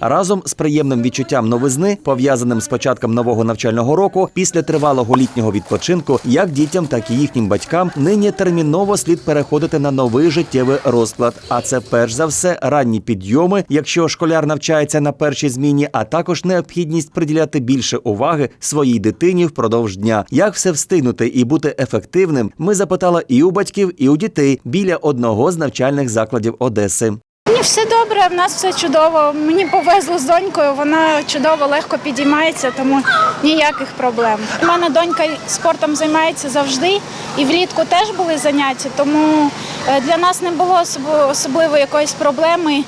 Разом з приємним відчуттям новизни, пов'язаним з початком нового навчального року, після тривалого літнього відпочинку, як дітям, так і їхнім батькам, нині терміново слід переходити на новий життєвий розклад. А це перш за все ранні підйоми, якщо школяр навчається на першій зміні, а також необхідність приділяти більше уваги своїй дитині впродовж дня. Як все встигнути і бути ефективним, ми запитали і у батьків, і у дітей біля одного з навчальних закладів Одеси. Ні, все добре, в нас все чудово. Мені повезло з донькою, вона чудово, легко підіймається, тому ніяких проблем. У мене донька спортом займається завжди, і влітку теж були заняття, тому е, для нас не було особ- особливо якоїсь проблеми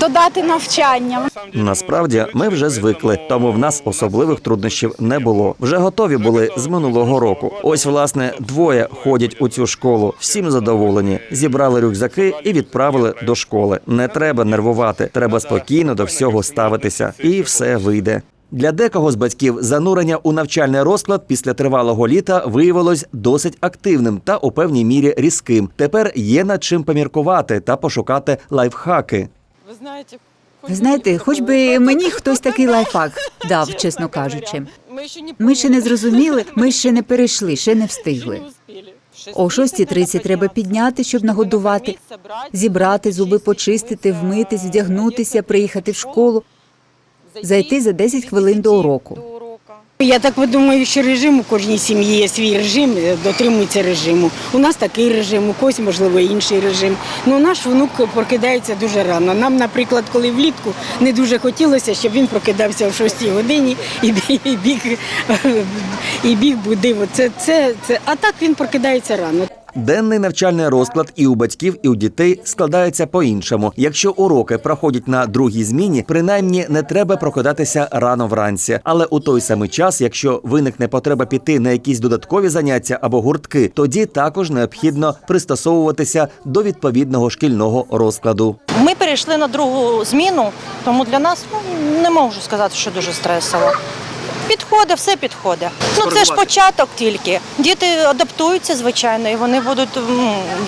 додати навчання. Насправді ми вже звикли, тому в нас особливих труднощів не було. Вже готові були з минулого року. Ось, власне, двоє ходять у цю школу. Всім задоволені. Зібрали рюкзаки і відправили до школи. Не треба нервувати, треба спокійно до всього ставитися, і все вийде. Для декого з батьків занурення у навчальний розклад після тривалого літа виявилось досить активним та у певній мірі різким. Тепер є над чим поміркувати та пошукати лайфхаки. Ви знаєте, знаєте, хоч би мені хтось такий лайфхак дав, чесно кажучи. Ми ще не зрозуміли, ми ще не перейшли, ще не встигли. О 6.30 треба підняти, щоб нагодувати, зібрати зуби, почистити, вмитись, вдягнутися, приїхати в школу, зайти за 10 хвилин до уроку. Я так думаю, що режим у кожній сім'ї є свій режим, е, дотримується режиму. У нас такий режим, у когось, можливо, інший режим. Ну, наш внук прокидається дуже рано. Нам, наприклад, коли влітку не дуже хотілося, щоб він прокидався о 6 годині і біг, і біг будив. Це, це, це. А так він прокидається рано. Денний навчальний розклад і у батьків, і у дітей складається по-іншому. Якщо уроки проходять на другій зміні, принаймні не треба прокидатися рано вранці. Але у той самий час, якщо виникне потреба піти на якісь додаткові заняття або гуртки, тоді також необхідно пристосовуватися до відповідного шкільного розкладу. Ми перейшли на другу зміну, тому для нас ну, не можу сказати, що дуже стресово. Підходить, все підходить. Ну це ж початок тільки. Діти адаптуються, звичайно, і вони будуть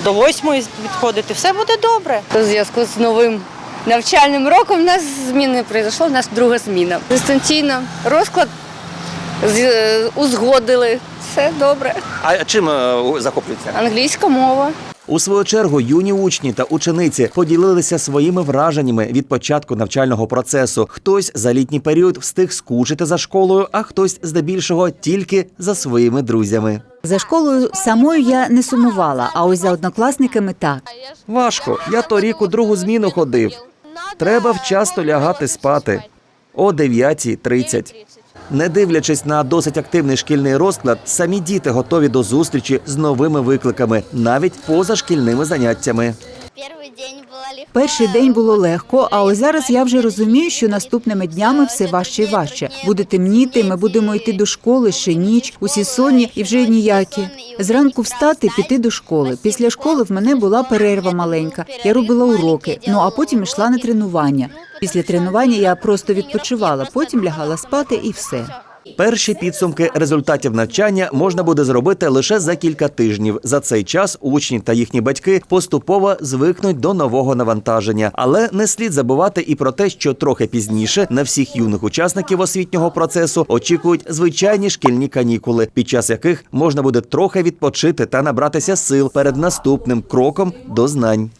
до восьмої підходити. Все буде добре. У зв'язку з новим навчальним роком у нас зміни не пройшло, у нас друга зміна. Дистанційно розклад е, узгодили. Все добре. А чим захоплюється? Англійська мова. У свою чергу юні учні та учениці поділилися своїми враженнями від початку навчального процесу. Хтось за літній період встиг скучити за школою, а хтось здебільшого тільки за своїми друзями. За школою самою я не сумувала, а ось за однокласниками так. Важко. Я торік у другу зміну ходив. Треба вчасно лягати спати о 9.30. Не дивлячись на досить активний шкільний розклад, самі діти готові до зустрічі з новими викликами, навіть позашкільними заняттями. Перший день. Перший день було легко, а ось зараз я вже розумію, що наступними днями все важче і важче. Буде темніти, ми будемо йти до школи ще ніч, усі сонні і вже ніякі. Зранку встати, піти до школи. Після школи в мене була перерва маленька. Я робила уроки, ну а потім йшла на тренування. Після тренування я просто відпочивала, потім лягала спати і все. Перші підсумки результатів навчання можна буде зробити лише за кілька тижнів. За цей час учні та їхні батьки поступово звикнуть до нового навантаження. Але не слід забувати і про те, що трохи пізніше на всіх юних учасників освітнього процесу очікують звичайні шкільні канікули, під час яких можна буде трохи відпочити та набратися сил перед наступним кроком до знань.